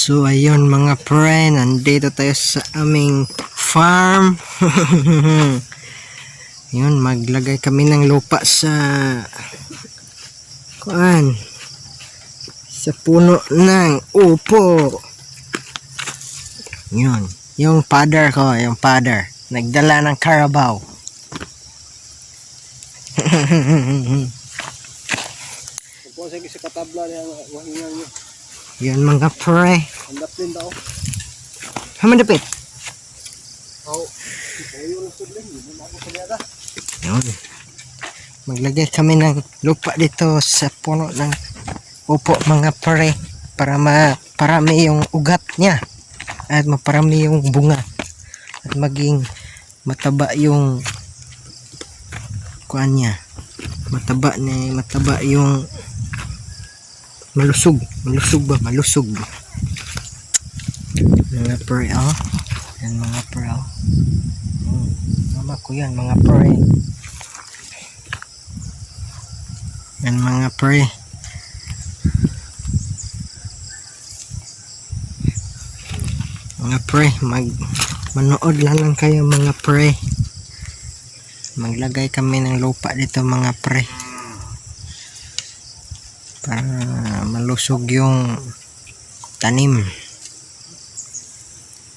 So ayun mga pre, nandito tayo sa aming farm. Yun, maglagay kami ng lupa sa kuan sa puno ng upo. Yun, yung father ko, yung father, nagdala ng Carabao. Sige sa katabla niya, wahingan niyo. Yun mga pre. Handap din daw. Oo. Mo ako panyada. Yun. Maglagay kami ng lupa dito sa puno ng upo mga pre para maparami yung ugat niya at maparami yung bunga at maging mataba yung kuan niya mataba ni mataba yung malusog. Malusog ba? Malusog. Mga pre oh yan mga pre oh Hmm, mama ko yan mga pre yan mga pre mga pre mag manood lang lang kayo mga pre maglagay kami ng lupa dito mga pre para malusog yung tanim.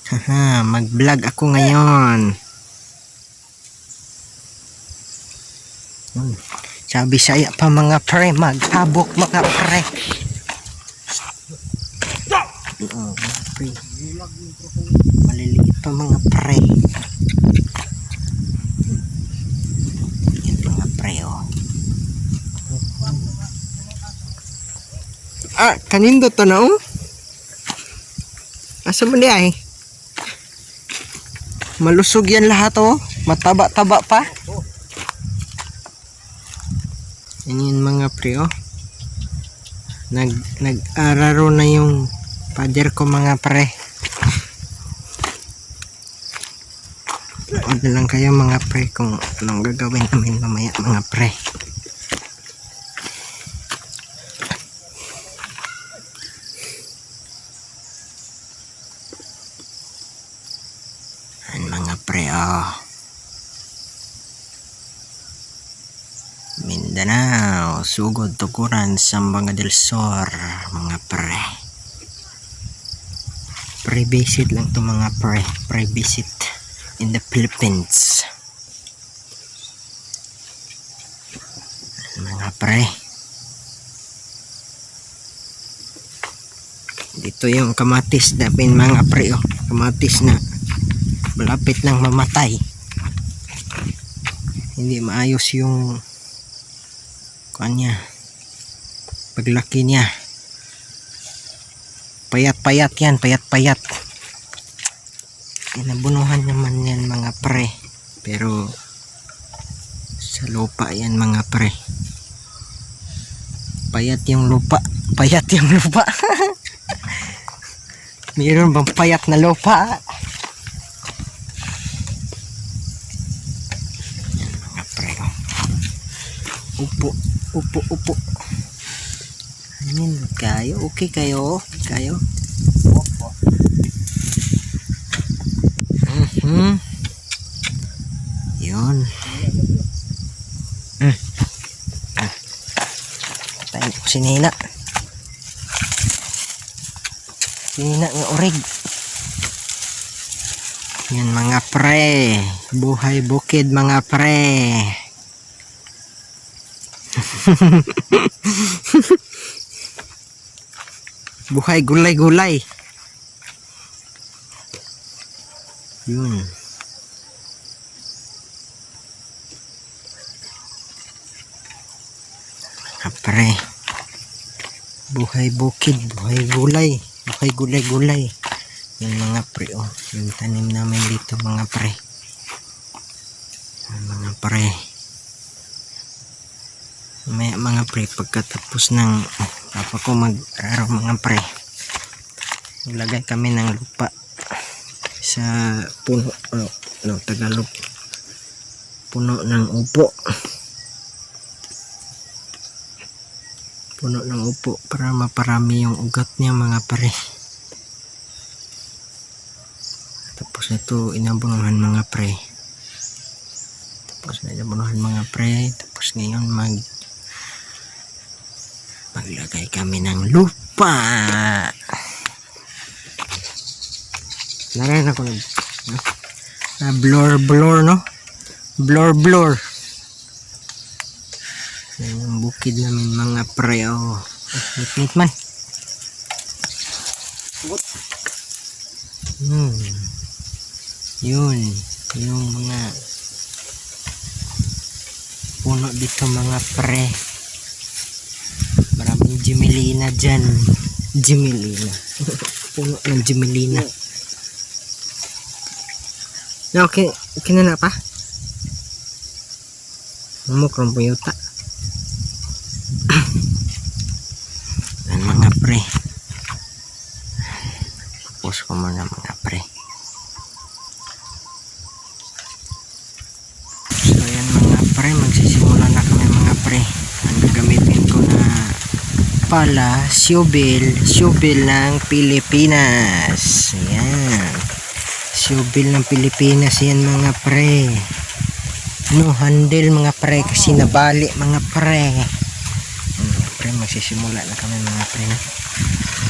Haha mag vlog ako ngayon. Hmm. sabi saya pa mga pre maghabok mga pre. Oo, mga pre. Maliliit pa mga pre yan mga pre oh ah kanindo to na oh. Asa mo di ay malusog yan lahat oh. Mataba-taba pa. Yan yun mga pre oh. Nag nag-araro na yung father ko mga pre. Na lang kayo mga pre kung anong gagawin namin mamaya mga pre. Ayan mga pre oh. Mindanao, Sugod, Tukuran, Sambanga del Sur, mga pre. Pre-visit lang to mga pre. Pre-visit in the Philippines. Mga pre. Dito yung kamatis dapin mga pre oh. Kamatis na malapit nang mamatay. Hindi maayos yung kanya. Paglaki niya. Payat-payat yan payat-payat. Inabunuhan naman yan mga pre. Pero sa lupa yan mga pre. Payat yung lupa. Payat yung lupa. Mayroon bang payat na lupa? Yan mga pre oh. upo upo upo anin kayo okay kayo kayo Mhm. Yun. Mm. Ah. Tayo ko sinina. Sinina nga orig. Yan mga pre. Buhay bukid mga pre. Buhay gulay-gulay. Yun. Kapre. Buhay bukid, buhay gulay. Buhay gulay-gulay. Yung mga pre, oh. Yung tanim namin dito, mga pre. Yung mga pre. May mga pre, pagkatapos ng papa ko mag-araw mga pre. Maglagay kami ng lupa sa puno ano, ano Tagalog puno ng upo puno ng upo para maparami yung ugat niya mga pare na ito inabunuhan mga pre. Tapos na inabunuhan mga pre. Tapos ngayon mag maglagay kami ng lupa. Narayan ako nag no? na blur blur no? Blur blur. Yan yung bukid namin mga pre. Oh. Nit man. Hmm. Yun. Yung mga puno dito mga pre. Jimelina dyan. Jimelina. puno ng Jimelina. Na okay, okay na na pa? Mukrong po yuta. Yan mga pre. Tapos ko muna mga pre. So yan mga pre, magsisimula na kami mga pre. Pala, shovel, shovel ng Pilipinas. Yan. Shovel ng Pilipinas yan mga pre. No handle mga pre kasi nabali mga pre. Mga pre, magsisimula na kami mga pre.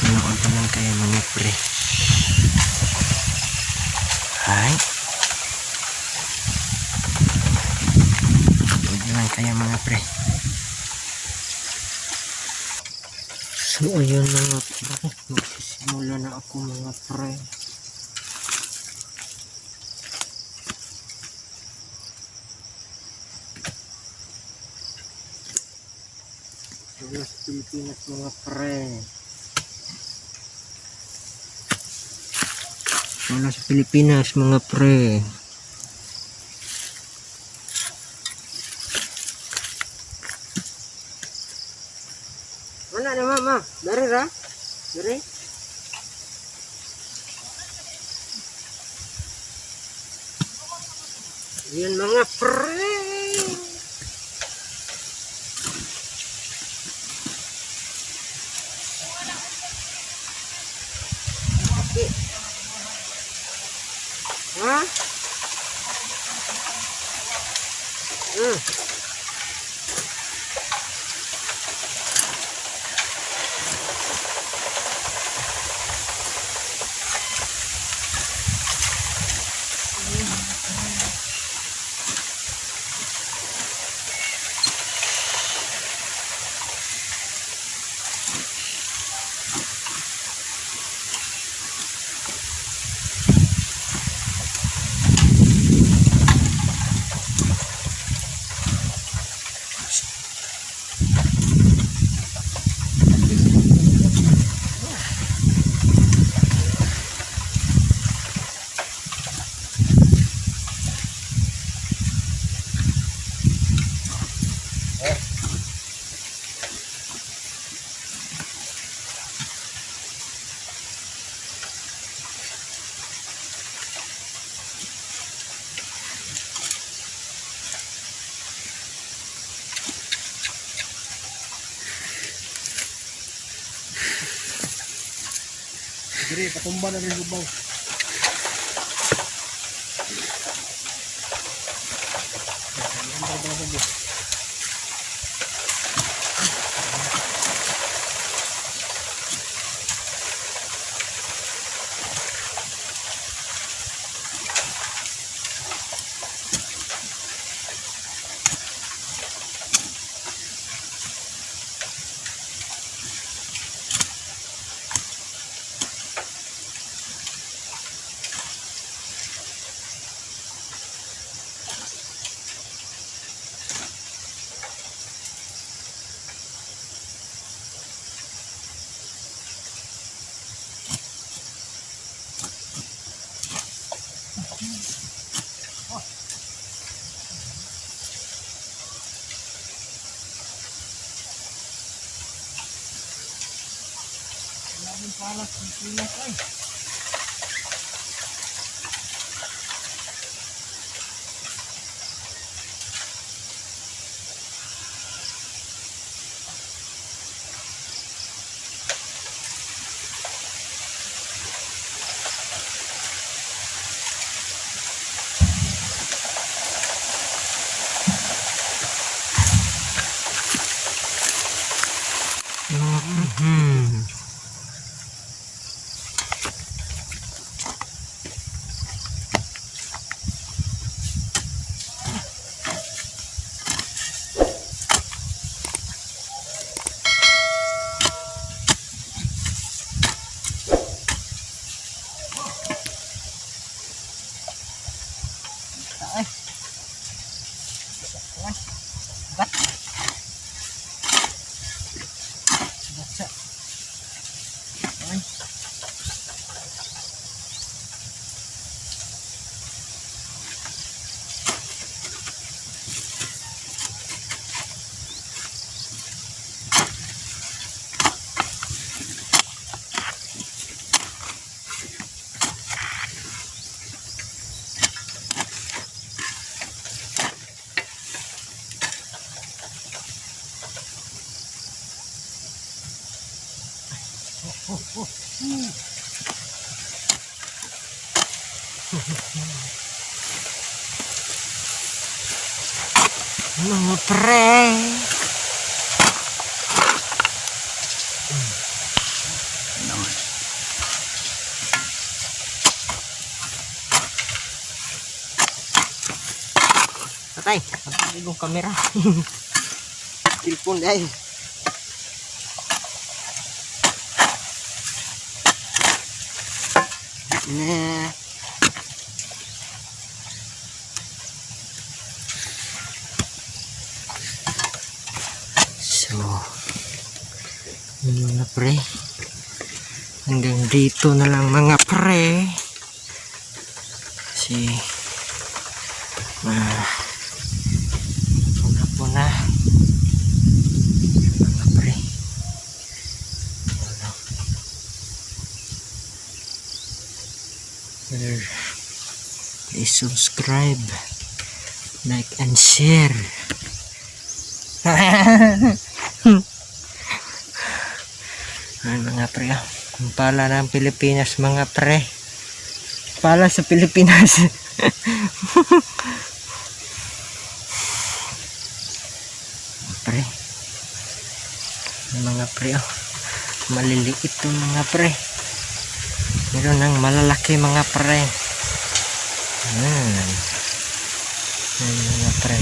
Manood na lang kayo mga pre. Hi. Manood lang kayo mga pre. So ayun mga pre, magsisimula na ako mga pre. Wala sa Pilipinas mga pre. Wala sa Pilipinas mga pre. Mama. Dari ra? Dari? Yan mga pre. Ha? Hmm. Dire, patumba na rin lubaw. Mas. Mga pre. Patay, patay yung kamera. Telepon dahil. Nah. So, yun mga pre. Hanggang dito na lang mga pre. Si ah, puna puna mga pre. Ano? There. Please subscribe, like, and share. Ay, mga pre, ah. ang pala ng Pilipinas, mga pre. Pala sa Pilipinas. pre. Mga pre, oh. Maliliit to mga pre. Meron ng malalaki mga pre. Yan. Yan mga pre.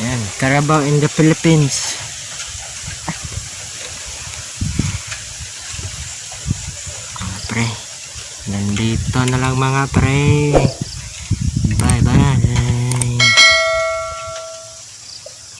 Yan, Carabao in the Philippines. Mga pre, nandito na lang mga pre.